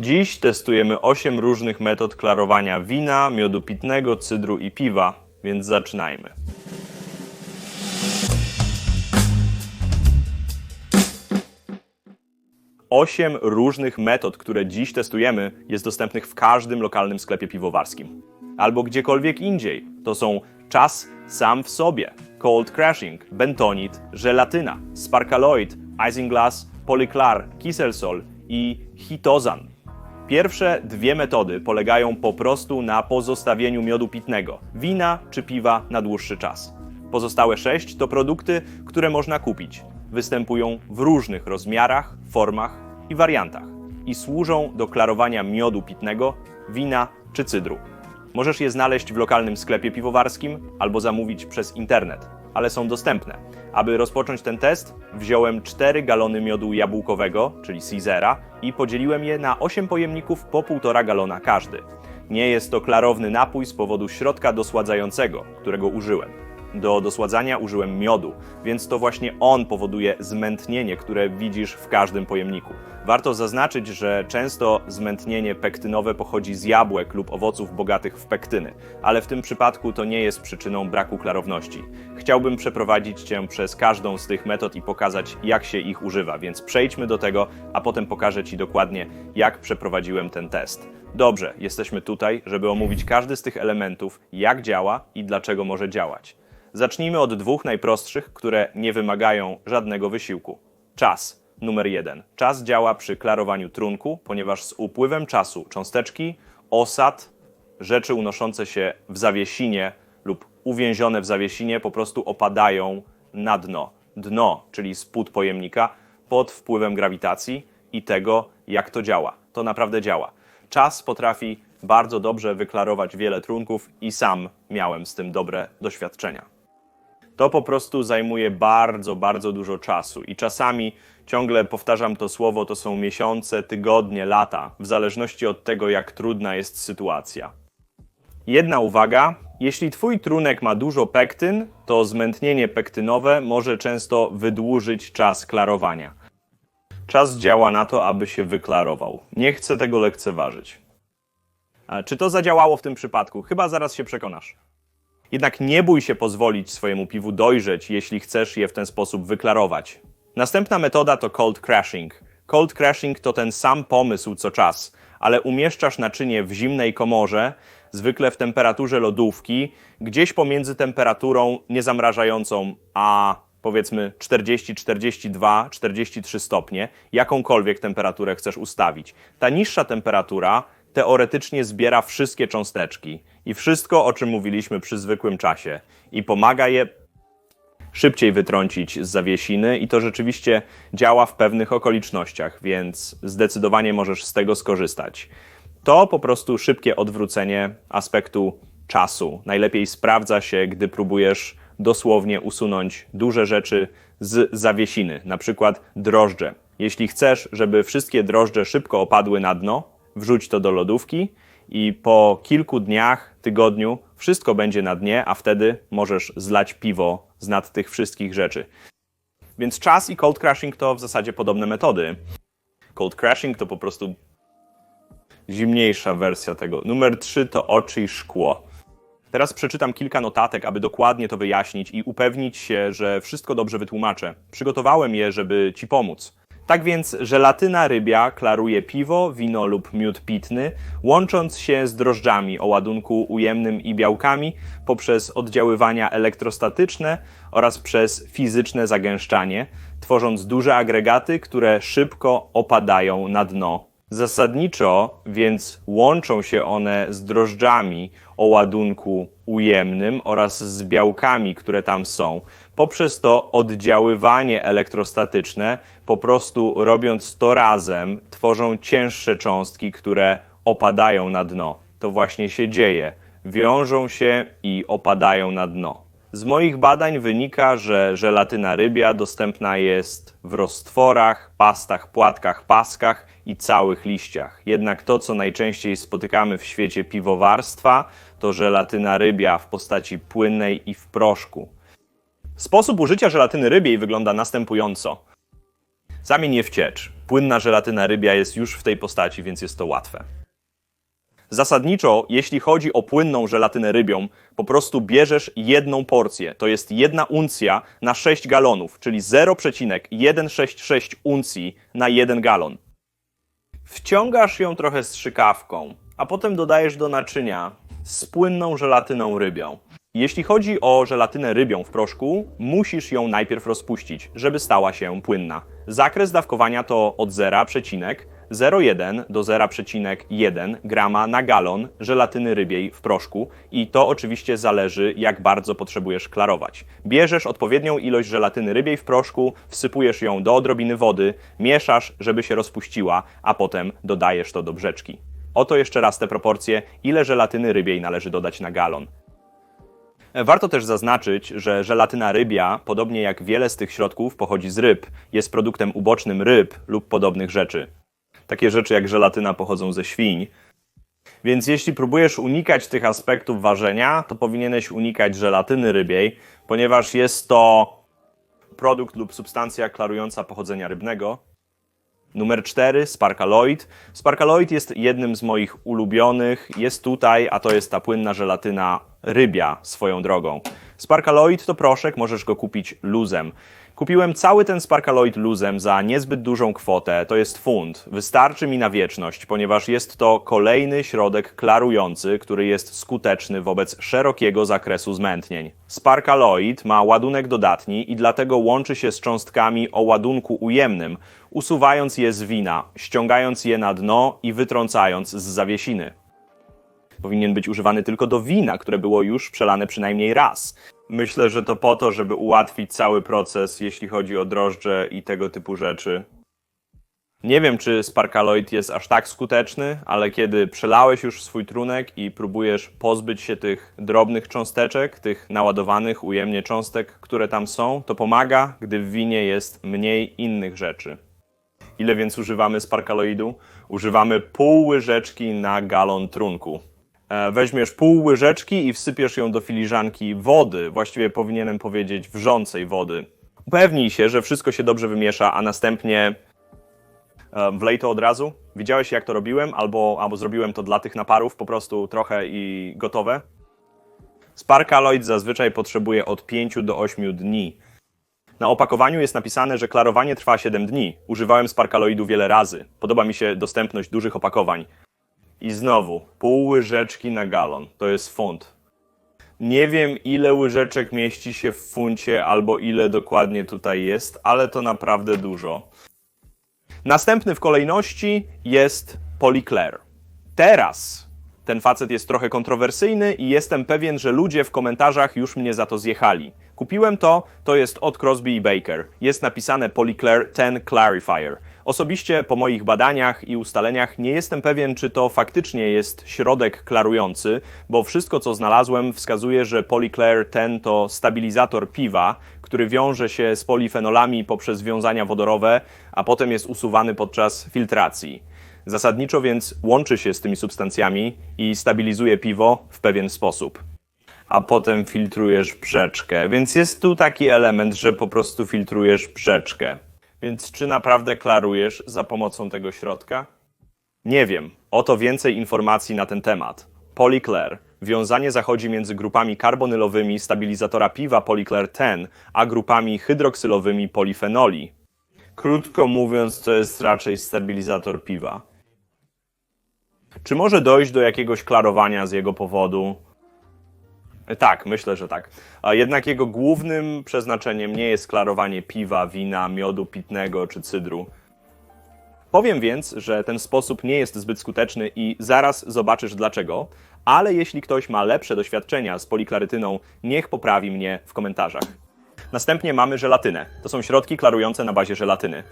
Dziś testujemy 8 różnych metod klarowania wina, miodu pitnego, cydru i piwa, więc zaczynajmy. Osiem różnych metod, które dziś testujemy, jest dostępnych w każdym lokalnym sklepie piwowarskim. Albo gdziekolwiek indziej. To są czas sam w sobie, cold crashing, bentonit, żelatyna, sparkaloid, isinglass, polyclar, kiselsol i hitozan. Pierwsze dwie metody polegają po prostu na pozostawieniu miodu pitnego, wina czy piwa na dłuższy czas. Pozostałe sześć to produkty, które można kupić. Występują w różnych rozmiarach, formach i wariantach i służą do klarowania miodu pitnego, wina czy cydru. Możesz je znaleźć w lokalnym sklepie piwowarskim albo zamówić przez internet, ale są dostępne. Aby rozpocząć ten test, wziąłem 4 galony miodu jabłkowego, czyli Caesara, i podzieliłem je na 8 pojemników po 1,5 galona każdy. Nie jest to klarowny napój z powodu środka dosładzającego, którego użyłem. Do dosładzania użyłem miodu, więc to właśnie on powoduje zmętnienie, które widzisz w każdym pojemniku. Warto zaznaczyć, że często zmętnienie pektynowe pochodzi z jabłek lub owoców bogatych w pektyny, ale w tym przypadku to nie jest przyczyną braku klarowności. Chciałbym przeprowadzić Cię przez każdą z tych metod i pokazać, jak się ich używa, więc przejdźmy do tego, a potem pokażę Ci dokładnie, jak przeprowadziłem ten test. Dobrze, jesteśmy tutaj, żeby omówić każdy z tych elementów, jak działa i dlaczego może działać. Zacznijmy od dwóch najprostszych, które nie wymagają żadnego wysiłku. Czas. Numer jeden. Czas działa przy klarowaniu trunku, ponieważ z upływem czasu cząsteczki, osad, rzeczy unoszące się w zawiesinie lub uwięzione w zawiesinie po prostu opadają na dno. Dno, czyli spód pojemnika, pod wpływem grawitacji i tego, jak to działa. To naprawdę działa. Czas potrafi bardzo dobrze wyklarować wiele trunków i sam miałem z tym dobre doświadczenia. To po prostu zajmuje bardzo, bardzo dużo czasu i czasami ciągle powtarzam to słowo, to są miesiące, tygodnie, lata, w zależności od tego, jak trudna jest sytuacja. Jedna uwaga: jeśli Twój trunek ma dużo pektyn, to zmętnienie pektynowe może często wydłużyć czas klarowania. Czas działa na to, aby się wyklarował. Nie chcę tego lekceważyć. A czy to zadziałało w tym przypadku? Chyba zaraz się przekonasz. Jednak nie bój się pozwolić swojemu piwu dojrzeć, jeśli chcesz je w ten sposób wyklarować. Następna metoda to cold crashing. Cold crashing to ten sam pomysł co czas, ale umieszczasz naczynie w zimnej komorze, zwykle w temperaturze lodówki, gdzieś pomiędzy temperaturą niezamrażającą a powiedzmy 40, 42, 43 stopnie, jakąkolwiek temperaturę chcesz ustawić. Ta niższa temperatura teoretycznie zbiera wszystkie cząsteczki i wszystko, o czym mówiliśmy przy zwykłym czasie, i pomaga je szybciej wytrącić z zawiesiny, i to rzeczywiście działa w pewnych okolicznościach, więc zdecydowanie możesz z tego skorzystać. To po prostu szybkie odwrócenie aspektu czasu. Najlepiej sprawdza się, gdy próbujesz dosłownie usunąć duże rzeczy z zawiesiny, na przykład drożdże. Jeśli chcesz, żeby wszystkie drożdże szybko opadły na dno, wrzuć to do lodówki i po kilku dniach, tygodniu wszystko będzie na dnie, a wtedy możesz zlać piwo z nad tych wszystkich rzeczy. Więc czas i cold crashing to w zasadzie podobne metody. Cold crashing to po prostu zimniejsza wersja tego. Numer 3 to oczy i szkło. Teraz przeczytam kilka notatek, aby dokładnie to wyjaśnić i upewnić się, że wszystko dobrze wytłumaczę. Przygotowałem je, żeby Ci pomóc. Tak więc żelatyna rybia klaruje piwo, wino lub miód pitny, łącząc się z drożdżami o ładunku ujemnym i białkami poprzez oddziaływania elektrostatyczne oraz przez fizyczne zagęszczanie, tworząc duże agregaty, które szybko opadają na dno. Zasadniczo więc łączą się one z drożdżami o ładunku ujemnym oraz z białkami, które tam są, poprzez to oddziaływanie elektrostatyczne, po prostu robiąc to razem, tworzą cięższe cząstki, które opadają na dno. To właśnie się dzieje. Wiążą się i opadają na dno. Z moich badań wynika, że żelatyna rybia dostępna jest w roztworach, pastach, płatkach, paskach i całych liściach. Jednak to, co najczęściej spotykamy w świecie piwowarstwa, to żelatyna rybia w postaci płynnej i w proszku. Sposób użycia żelatyny rybiej wygląda następująco. Zamień je w ciecz. Płynna żelatyna rybia jest już w tej postaci, więc jest to łatwe. Zasadniczo, jeśli chodzi o płynną żelatynę rybią, po prostu bierzesz jedną porcję. To jest jedna uncja na 6 galonów, czyli 0,166 uncji na 1 galon. Wciągasz ją trochę strzykawką, a potem dodajesz do naczynia z płynną żelatyną rybią. Jeśli chodzi o żelatynę rybią w proszku, musisz ją najpierw rozpuścić, żeby stała się płynna. Zakres dawkowania to od 0,01 do 0,1 grama na galon żelatyny rybiej w proszku i to oczywiście zależy jak bardzo potrzebujesz klarować. Bierzesz odpowiednią ilość żelatyny rybiej w proszku, wsypujesz ją do odrobiny wody, mieszasz, żeby się rozpuściła, a potem dodajesz to do brzeczki. Oto jeszcze raz te proporcje, ile żelatyny rybiej należy dodać na galon. Warto też zaznaczyć, że żelatyna rybia, podobnie jak wiele z tych środków, pochodzi z ryb, jest produktem ubocznym ryb lub podobnych rzeczy. Takie rzeczy jak żelatyna pochodzą ze świń. Więc jeśli próbujesz unikać tych aspektów ważenia, to powinieneś unikać żelatyny rybiej, ponieważ jest to produkt lub substancja klarująca pochodzenia rybnego. Numer 4, Sparkaloid. Sparkaloid jest jednym z moich ulubionych. Jest tutaj, a to jest ta płynna żelatyna rybia swoją drogą. Sparkaloid to proszek, możesz go kupić luzem. Kupiłem cały ten Sparkaloid luzem za niezbyt dużą kwotę, to jest funt. Wystarczy mi na wieczność, ponieważ jest to kolejny środek klarujący, który jest skuteczny wobec szerokiego zakresu zmętnień. Sparkaloid ma ładunek dodatni i dlatego łączy się z cząstkami o ładunku ujemnym, usuwając je z wina, ściągając je na dno i wytrącając z zawiesiny powinien być używany tylko do wina, które było już przelane przynajmniej raz. Myślę, że to po to, żeby ułatwić cały proces, jeśli chodzi o drożdże i tego typu rzeczy. Nie wiem, czy Sparkaloid jest aż tak skuteczny, ale kiedy przelałeś już swój trunek i próbujesz pozbyć się tych drobnych cząsteczek, tych naładowanych ujemnie cząstek, które tam są, to pomaga, gdy w winie jest mniej innych rzeczy. Ile więc używamy Sparkaloidu? Używamy pół łyżeczki na galon trunku. E, weźmiesz pół łyżeczki i wsypiesz ją do filiżanki wody, właściwie powinienem powiedzieć wrzącej wody. Upewnij się, że wszystko się dobrze wymiesza, a następnie e, wlej to od razu. Widziałeś jak to robiłem, albo, albo zrobiłem to dla tych naparów, po prostu trochę i gotowe. Sparkaloid zazwyczaj potrzebuje od 5 do 8 dni. Na opakowaniu jest napisane, że klarowanie trwa 7 dni. Używałem sparkaloidu wiele razy. Podoba mi się dostępność dużych opakowań. I znowu, pół łyżeczki na galon, to jest funt. Nie wiem, ile łyżeczek mieści się w funcie, albo ile dokładnie tutaj jest, ale to naprawdę dużo. Następny w kolejności jest Polyclair. Teraz ten facet jest trochę kontrowersyjny i jestem pewien, że ludzie w komentarzach już mnie za to zjechali. Kupiłem to, to jest od Crosby Baker. Jest napisane Polyclair 10 Clarifier. Osobiście po moich badaniach i ustaleniach nie jestem pewien, czy to faktycznie jest środek klarujący, bo wszystko co znalazłem wskazuje, że Polyclair ten to stabilizator piwa, który wiąże się z polifenolami poprzez wiązania wodorowe, a potem jest usuwany podczas filtracji. Zasadniczo więc łączy się z tymi substancjami i stabilizuje piwo w pewien sposób. A potem filtrujesz brzeczkę, więc jest tu taki element, że po prostu filtrujesz brzeczkę. Więc czy naprawdę klarujesz za pomocą tego środka? Nie wiem. Oto więcej informacji na ten temat. Polyclair. Wiązanie zachodzi między grupami karbonylowymi stabilizatora piwa Polyclair 10, a grupami hydroksylowymi polifenoli. Krótko mówiąc, to jest raczej stabilizator piwa. Czy może dojść do jakiegoś klarowania z jego powodu? Tak, myślę, że tak. Jednak jego głównym przeznaczeniem nie jest klarowanie piwa, wina, miodu pitnego czy cydru. Powiem więc, że ten sposób nie jest zbyt skuteczny i zaraz zobaczysz dlaczego, ale jeśli ktoś ma lepsze doświadczenia z poliklarytyną, niech poprawi mnie w komentarzach. Następnie mamy żelatynę. To są środki klarujące na bazie żelatyny.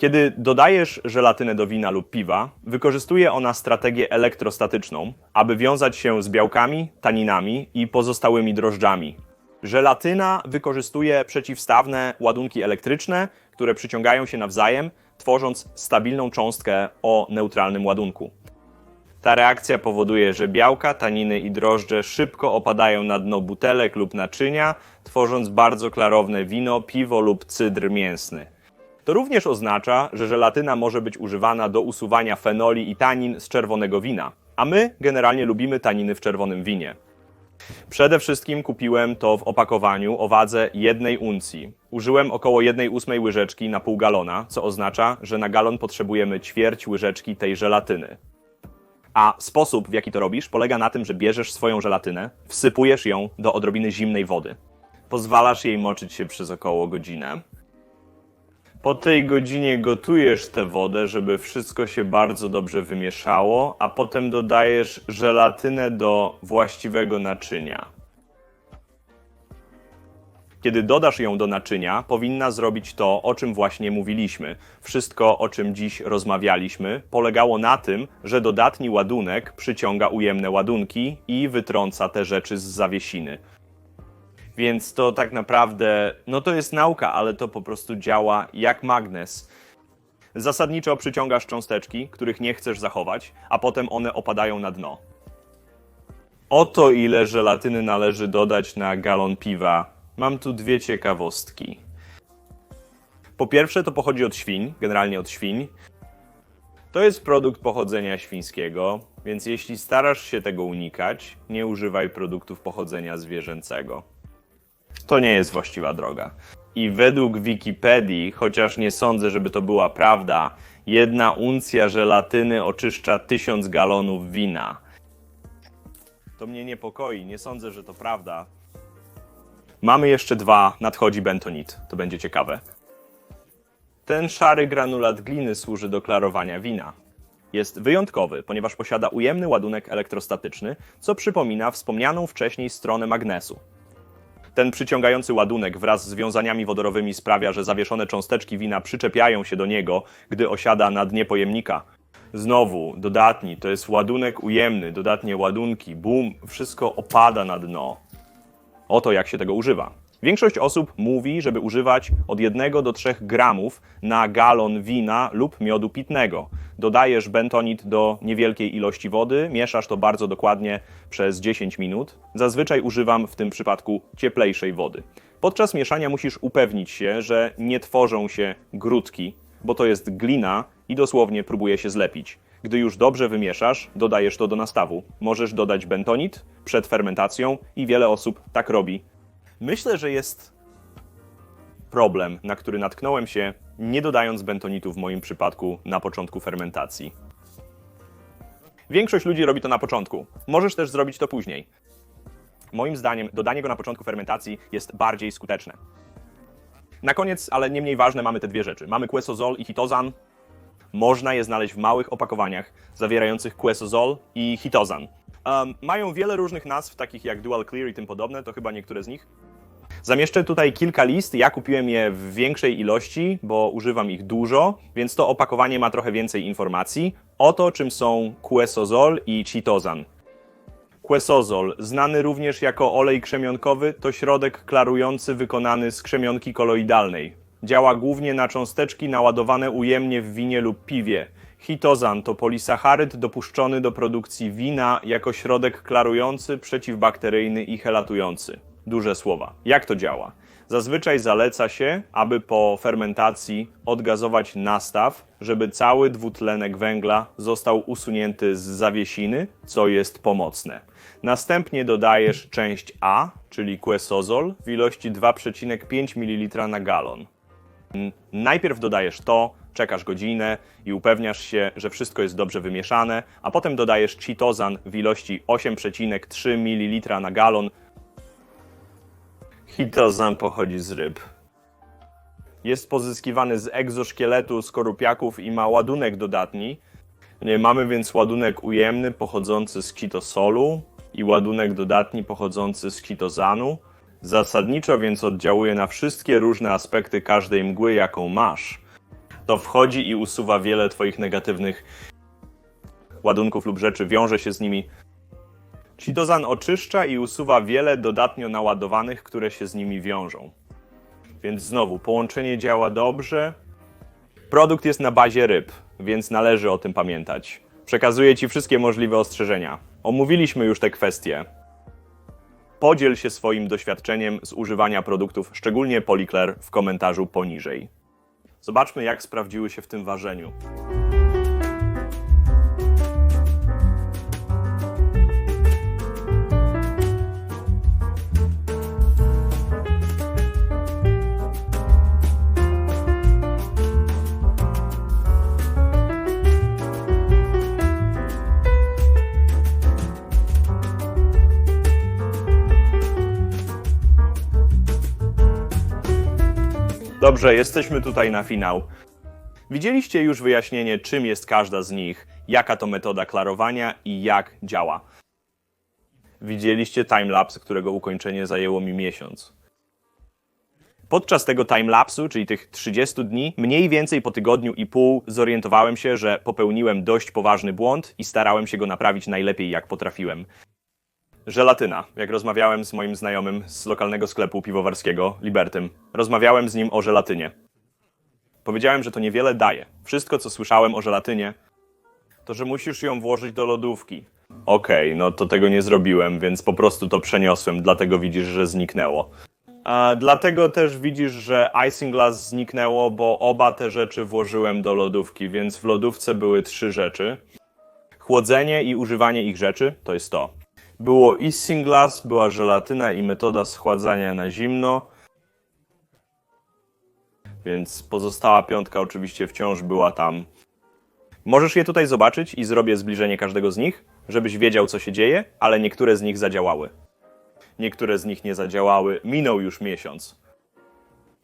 Kiedy dodajesz żelatynę do wina lub piwa, wykorzystuje ona strategię elektrostatyczną, aby wiązać się z białkami, taninami i pozostałymi drożdżami. Żelatyna wykorzystuje przeciwstawne ładunki elektryczne, które przyciągają się nawzajem, tworząc stabilną cząstkę o neutralnym ładunku. Ta reakcja powoduje, że białka, taniny i drożdże szybko opadają na dno butelek lub naczynia, tworząc bardzo klarowne wino, piwo lub cydr mięsny. To również oznacza, że żelatyna może być używana do usuwania fenoli i tanin z czerwonego wina, a my generalnie lubimy taniny w czerwonym winie. Przede wszystkim kupiłem to w opakowaniu o wadze jednej uncji. Użyłem około 1 ósmej łyżeczki na pół galona, co oznacza, że na galon potrzebujemy ćwierć łyżeczki tej żelatyny. A sposób, w jaki to robisz, polega na tym, że bierzesz swoją żelatynę, wsypujesz ją do odrobiny zimnej wody. Pozwalasz jej moczyć się przez około godzinę. Po tej godzinie gotujesz tę wodę, żeby wszystko się bardzo dobrze wymieszało, a potem dodajesz żelatynę do właściwego naczynia. Kiedy dodasz ją do naczynia, powinna zrobić to, o czym właśnie mówiliśmy. Wszystko, o czym dziś rozmawialiśmy, polegało na tym, że dodatni ładunek przyciąga ujemne ładunki i wytrąca te rzeczy z zawiesiny. Więc to tak naprawdę, no to jest nauka, ale to po prostu działa jak magnes. Zasadniczo przyciągasz cząsteczki, których nie chcesz zachować, a potem one opadają na dno. Oto ile żelatyny należy dodać na galon piwa. Mam tu dwie ciekawostki. Po pierwsze, to pochodzi od świń, generalnie od świń. To jest produkt pochodzenia świńskiego, więc jeśli starasz się tego unikać, nie używaj produktów pochodzenia zwierzęcego. To nie jest właściwa droga. I według Wikipedii, chociaż nie sądzę, żeby to była prawda, jedna uncja żelatyny oczyszcza tysiąc galonów wina. To mnie niepokoi, nie sądzę, że to prawda. Mamy jeszcze dwa, nadchodzi bentonit, to będzie ciekawe. Ten szary granulat gliny służy do klarowania wina. Jest wyjątkowy, ponieważ posiada ujemny ładunek elektrostatyczny, co przypomina wspomnianą wcześniej stronę magnesu. Ten przyciągający ładunek wraz z wiązaniami wodorowymi sprawia, że zawieszone cząsteczki wina przyczepiają się do niego, gdy osiada na dnie pojemnika. Znowu, dodatni, to jest ładunek ujemny, dodatnie ładunki, bum, wszystko opada na dno. Oto jak się tego używa. Większość osób mówi, żeby używać od 1 do 3 gramów na galon wina lub miodu pitnego. Dodajesz bentonit do niewielkiej ilości wody, mieszasz to bardzo dokładnie przez 10 minut. Zazwyczaj używam w tym przypadku cieplejszej wody. Podczas mieszania musisz upewnić się, że nie tworzą się grudki, bo to jest glina i dosłownie próbuje się zlepić. Gdy już dobrze wymieszasz, dodajesz to do nastawu. Możesz dodać bentonit przed fermentacją i wiele osób tak robi. Myślę, że jest problem, na który natknąłem się, nie dodając bentonitu w moim przypadku na początku fermentacji. Większość ludzi robi to na początku. Możesz też zrobić to później. Moim zdaniem, dodanie go na początku fermentacji jest bardziej skuteczne. Na koniec, ale nie mniej ważne, mamy te dwie rzeczy. Mamy quesozol i hitozan. Można je znaleźć w małych opakowaniach zawierających quesozol i hitozan. Um, mają wiele różnych nazw, takich jak Dual Clear i tym podobne, to chyba niektóre z nich. Zamieszczę tutaj kilka list. Ja kupiłem je w większej ilości, bo używam ich dużo, więc to opakowanie ma trochę więcej informacji. Oto czym są quesozol i chitozan. Quesozol, znany również jako olej krzemionkowy, to środek klarujący wykonany z krzemionki koloidalnej. Działa głównie na cząsteczki naładowane ujemnie w winie lub piwie. Hitozan to polisacharyd dopuszczony do produkcji wina jako środek klarujący, przeciwbakteryjny i helatujący. Duże słowa. Jak to działa? Zazwyczaj zaleca się, aby po fermentacji odgazować nastaw, żeby cały dwutlenek węgla został usunięty z zawiesiny, co jest pomocne. Następnie dodajesz część A, czyli quesozol, w ilości 2,5 ml na galon. Najpierw dodajesz to, czekasz godzinę i upewniasz się, że wszystko jest dobrze wymieszane, a potem dodajesz chitozan w ilości 8,3 ml na galon. Chitozan pochodzi z ryb. Jest pozyskiwany z egzoszkieletu skorupiaków i ma ładunek dodatni. Mamy więc ładunek ujemny pochodzący z chitosolu i ładunek dodatni pochodzący z chitozanu. Zasadniczo więc oddziałuje na wszystkie różne aspekty każdej mgły, jaką masz. To wchodzi i usuwa wiele Twoich negatywnych ładunków lub rzeczy, wiąże się z nimi. Chitozan oczyszcza i usuwa wiele dodatnio naładowanych, które się z nimi wiążą. Więc znowu, połączenie działa dobrze. Produkt jest na bazie ryb, więc należy o tym pamiętać. Przekazuję Ci wszystkie możliwe ostrzeżenia. Omówiliśmy już te kwestie. Podziel się swoim doświadczeniem z używania produktów, szczególnie Polyclear, w komentarzu poniżej. Zobaczmy, jak sprawdziły się w tym ważeniu. Dobrze, jesteśmy tutaj na finał. Widzieliście już wyjaśnienie, czym jest każda z nich, jaka to metoda klarowania i jak działa. Widzieliście timelapse, którego ukończenie zajęło mi miesiąc. Podczas tego timelapsu, czyli tych 30 dni, mniej więcej po tygodniu i pół zorientowałem się, że popełniłem dość poważny błąd i starałem się go naprawić najlepiej jak potrafiłem. Żelatyna. Jak rozmawiałem z moim znajomym z lokalnego sklepu piwowarskiego, Libertym, rozmawiałem z nim o żelatynie. Powiedziałem, że to niewiele daje. Wszystko, co słyszałem o żelatynie, to że musisz ją włożyć do lodówki. Okej, no to tego nie zrobiłem, więc po prostu to przeniosłem, dlatego widzisz, że zniknęło. A dlatego też widzisz, że Isinglass zniknęło, bo oba te rzeczy włożyłem do lodówki, więc w lodówce były trzy rzeczy. Chłodzenie i używanie ich rzeczy to jest to. Było Isinglass, była żelatyna i metoda schładzania na zimno. Więc pozostała piątka oczywiście wciąż była tam. Możesz je tutaj zobaczyć i zrobię zbliżenie każdego z nich, żebyś wiedział, co się dzieje, ale niektóre z nich zadziałały. Niektóre z nich nie zadziałały. Minął już miesiąc.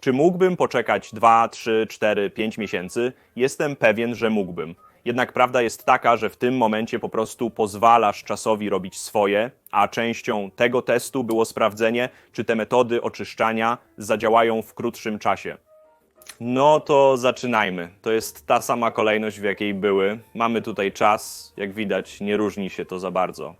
Czy mógłbym poczekać 2, 3, 4, 5 miesięcy? Jestem pewien, że mógłbym. Jednak prawda jest taka, że w tym momencie po prostu pozwalasz czasowi robić swoje, a częścią tego testu było sprawdzenie, czy te metody oczyszczania zadziałają w krótszym czasie. No to zaczynajmy. To jest ta sama kolejność, w jakiej były. Mamy tutaj czas, jak widać, nie różni się to za bardzo.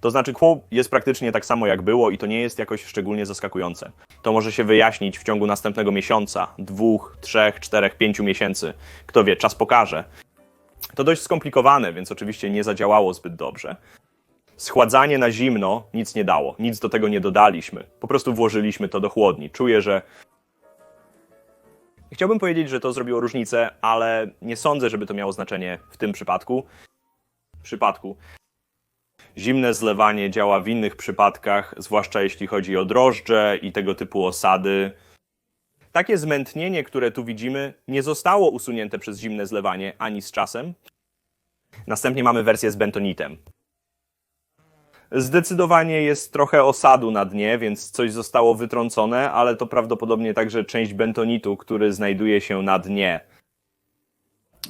To znaczy, quo jest praktycznie tak samo jak było i to nie jest jakoś szczególnie zaskakujące. To może się wyjaśnić w ciągu następnego miesiąca, dwóch, trzech, czterech, pięciu miesięcy. Kto wie, czas pokaże. To dość skomplikowane, więc oczywiście nie zadziałało zbyt dobrze. Schładzanie na zimno nic nie dało, nic do tego nie dodaliśmy. Po prostu włożyliśmy to do chłodni. Czuję, że. Chciałbym powiedzieć, że to zrobiło różnicę, ale nie sądzę, żeby to miało znaczenie w tym przypadku. Przypadku. Zimne zlewanie działa w innych przypadkach, zwłaszcza jeśli chodzi o drożdże i tego typu osady. Takie zmętnienie, które tu widzimy, nie zostało usunięte przez zimne zlewanie ani z czasem. Następnie mamy wersję z bentonitem. Zdecydowanie jest trochę osadu na dnie, więc coś zostało wytrącone, ale to prawdopodobnie także część bentonitu, który znajduje się na dnie.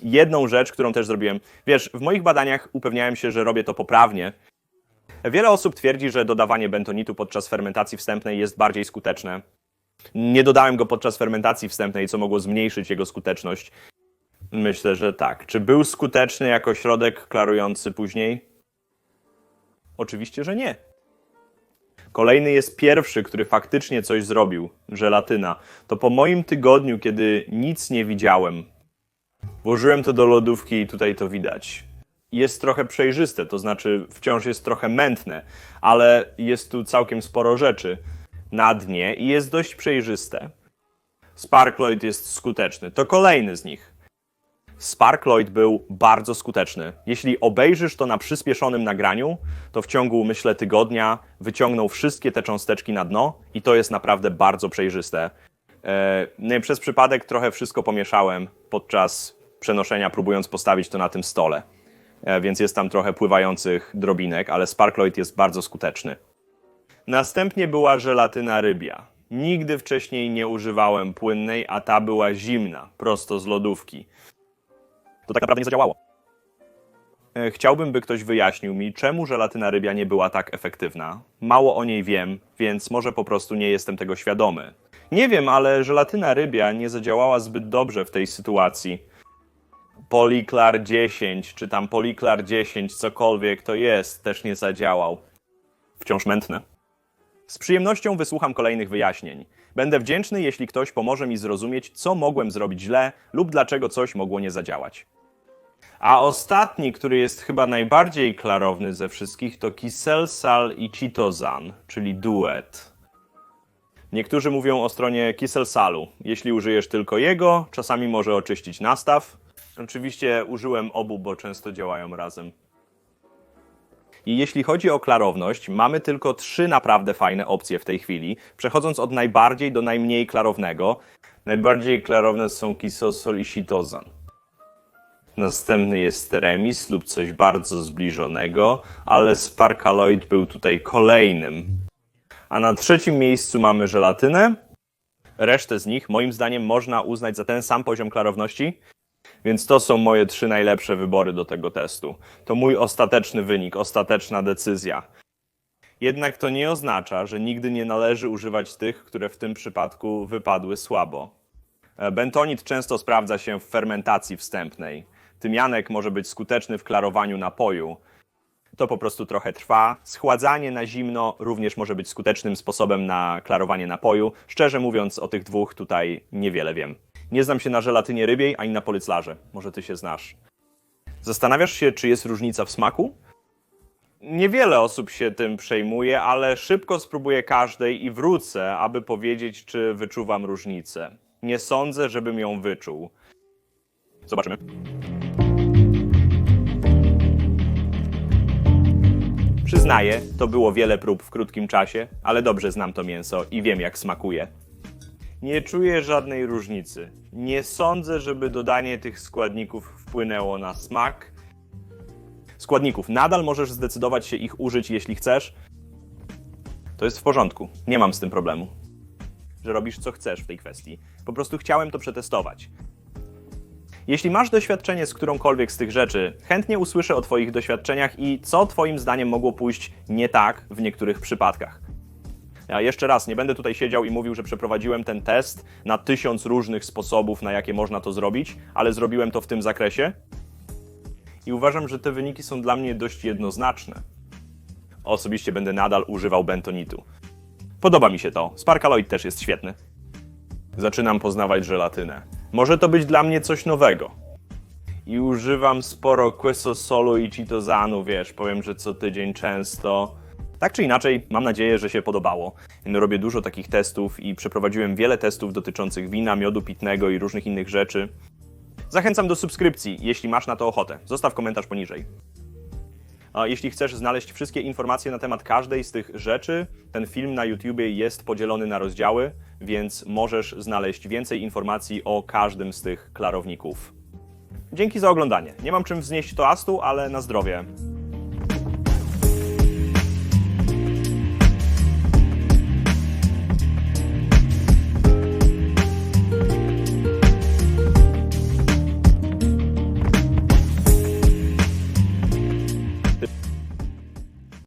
Jedną rzecz, którą też zrobiłem, wiesz, w moich badaniach upewniałem się, że robię to poprawnie. Wiele osób twierdzi, że dodawanie bentonitu podczas fermentacji wstępnej jest bardziej skuteczne. Nie dodałem go podczas fermentacji wstępnej, co mogło zmniejszyć jego skuteczność. Myślę, że tak. Czy był skuteczny jako środek klarujący później? Oczywiście, że nie. Kolejny jest pierwszy, który faktycznie coś zrobił żelatyna. To po moim tygodniu, kiedy nic nie widziałem, włożyłem to do lodówki i tutaj to widać. Jest trochę przejrzyste, to znaczy wciąż jest trochę mętne, ale jest tu całkiem sporo rzeczy na dnie i jest dość przejrzyste. Sparkloid jest skuteczny. To kolejny z nich. Sparkloid był bardzo skuteczny. Jeśli obejrzysz to na przyspieszonym nagraniu, to w ciągu, myślę, tygodnia wyciągnął wszystkie te cząsteczki na dno i to jest naprawdę bardzo przejrzyste. Nie, przez przypadek trochę wszystko pomieszałem podczas przenoszenia, próbując postawić to na tym stole. E, więc jest tam trochę pływających drobinek, ale Sparkloid jest bardzo skuteczny. Następnie była żelatyna rybia. Nigdy wcześniej nie używałem płynnej, a ta była zimna, prosto z lodówki. To tak naprawdę nie zadziałało. E, Chciałbym, by ktoś wyjaśnił mi, czemu żelatyna rybia nie była tak efektywna. Mało o niej wiem, więc może po prostu nie jestem tego świadomy. Nie wiem, ale żelatyna rybia nie zadziałała zbyt dobrze w tej sytuacji. Poliklar 10, czy tam Poliklar 10, cokolwiek to jest, też nie zadziałał. Wciąż mętne. Z przyjemnością wysłucham kolejnych wyjaśnień. Będę wdzięczny, jeśli ktoś pomoże mi zrozumieć, co mogłem zrobić źle lub dlaczego coś mogło nie zadziałać. A ostatni, który jest chyba najbardziej klarowny ze wszystkich, to Kiselsal i Chitozan, czyli duet. Niektórzy mówią o stronie Kiselsalu. Jeśli użyjesz tylko jego, czasami może oczyścić nastaw. Oczywiście użyłem obu, bo często działają razem. I jeśli chodzi o klarowność, mamy tylko trzy naprawdę fajne opcje w tej chwili, przechodząc od najbardziej do najmniej klarownego. Najbardziej klarowne są Kisosol i Sitozan. Następny jest Remis lub coś bardzo zbliżonego, ale Sparkaloid był tutaj kolejnym. A na trzecim miejscu mamy żelatynę. Resztę z nich, moim zdaniem, można uznać za ten sam poziom klarowności, więc to są moje trzy najlepsze wybory do tego testu. To mój ostateczny wynik, ostateczna decyzja. Jednak to nie oznacza, że nigdy nie należy używać tych, które w tym przypadku wypadły słabo. E, Bentonit często sprawdza się w fermentacji wstępnej. Tymianek może być skuteczny w klarowaniu napoju. To po prostu trochę trwa. Schładzanie na zimno również może być skutecznym sposobem na klarowanie napoju. Szczerze mówiąc, o tych dwóch tutaj niewiele wiem. Nie znam się na żelatynie rybiej ani na polyclarze. Może ty się znasz. Zastanawiasz się, czy jest różnica w smaku? Niewiele osób się tym przejmuje, ale szybko spróbuję każdej i wrócę, aby powiedzieć, czy wyczuwam różnicę. Nie sądzę, żebym ją wyczuł. Zobaczymy. Przyznaję, to było wiele prób w krótkim czasie, ale dobrze znam to mięso i wiem, jak smakuje. Nie czuję żadnej różnicy. Nie sądzę, żeby dodanie tych składników wpłynęło na smak. Składników. Nadal możesz zdecydować się ich użyć, jeśli chcesz. To jest w porządku. Nie mam z tym problemu. Że robisz co chcesz w tej kwestii. Po prostu chciałem to przetestować. Jeśli masz doświadczenie z którąkolwiek z tych rzeczy, chętnie usłyszę o Twoich doświadczeniach i co Twoim zdaniem mogło pójść nie tak w niektórych przypadkach. Ja jeszcze raz, nie będę tutaj siedział i mówił, że przeprowadziłem ten test na tysiąc różnych sposobów, na jakie można to zrobić, ale zrobiłem to w tym zakresie. I uważam, że te wyniki są dla mnie dość jednoznaczne. Osobiście będę nadal używał bentonitu. Podoba mi się to. Sparkaloid też jest świetny. Zaczynam poznawać żelatynę. Może to być dla mnie coś nowego. I używam sporo quesosolu i chitozanu, wiesz, powiem, że co tydzień często. Tak czy inaczej, mam nadzieję, że się podobało. Robię dużo takich testów i przeprowadziłem wiele testów dotyczących wina, miodu pitnego i różnych innych rzeczy. Zachęcam do subskrypcji, jeśli masz na to ochotę. Zostaw komentarz poniżej. A jeśli chcesz znaleźć wszystkie informacje na temat każdej z tych rzeczy, ten film na YouTubie jest podzielony na rozdziały, więc możesz znaleźć więcej informacji o każdym z tych klarowników. Dzięki za oglądanie. Nie mam czym wznieść toastu, ale na zdrowie.